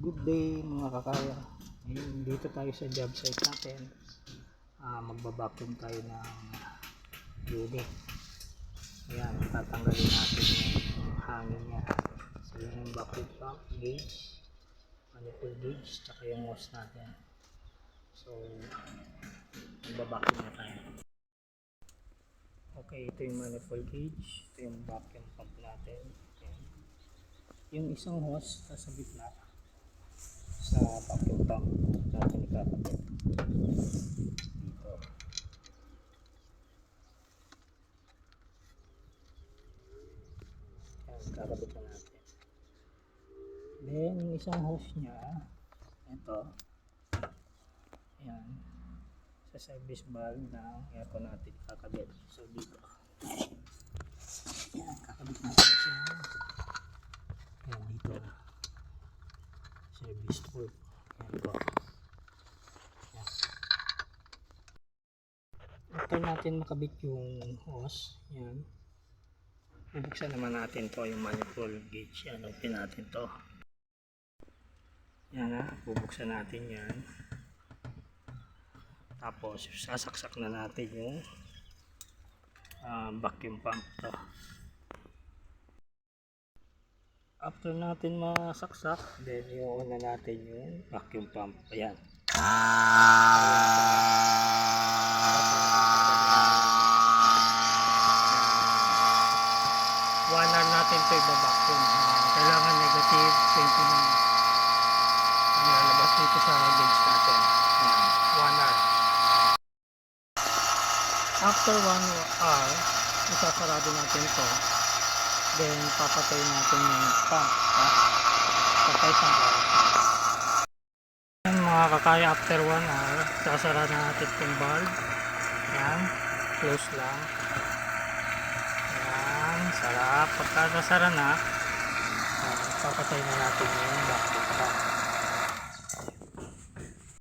Good day mga kakaya. Ngayon, dito tayo sa job site natin. Ah, magbabacuum tayo ng unit. Ayan, tatanggalin natin yung hangin niya. So, yun yung vacuum pump, gauge, manifold gauge, tsaka yung hose natin. So, magbabacuum na tayo. Okay, ito yung manifold gauge. Ito yung vacuum pump natin. Ayan. Yung isang hose sa gitna sa pump natin ikakabit dito. Yan kakabit na natin. Then yung isang hose nya ito. Yan sa service valve ng aircon natin kakabit. So dito. Yan kakabit natin siya yan dito service port. Yan po. Yan. After natin makabit yung hose, yan. Bubuksan naman natin to yung manifold gauge. Yan, open natin to. Yan ha, bubuksan natin yan. Tapos, sasaksak na natin yung ah, vacuum pump to. After natin masaksak, then yung una natin yung vacuum pump. Ayan. Hour natin ito iba-vacuum. Kailangan negative 20 minutes. Ang lalabas dito sa gauge natin. Hour. After one hour, isasarado natin ito. Then, papatay natin yung pump. Ha? Patay sa pump. Yan mga kakaya after 1 hour, sasara na natin itong valve. Yan. Close lang. Yan. Sarap. Pagka nasara na, ah, papatay na natin yung vacuum pump.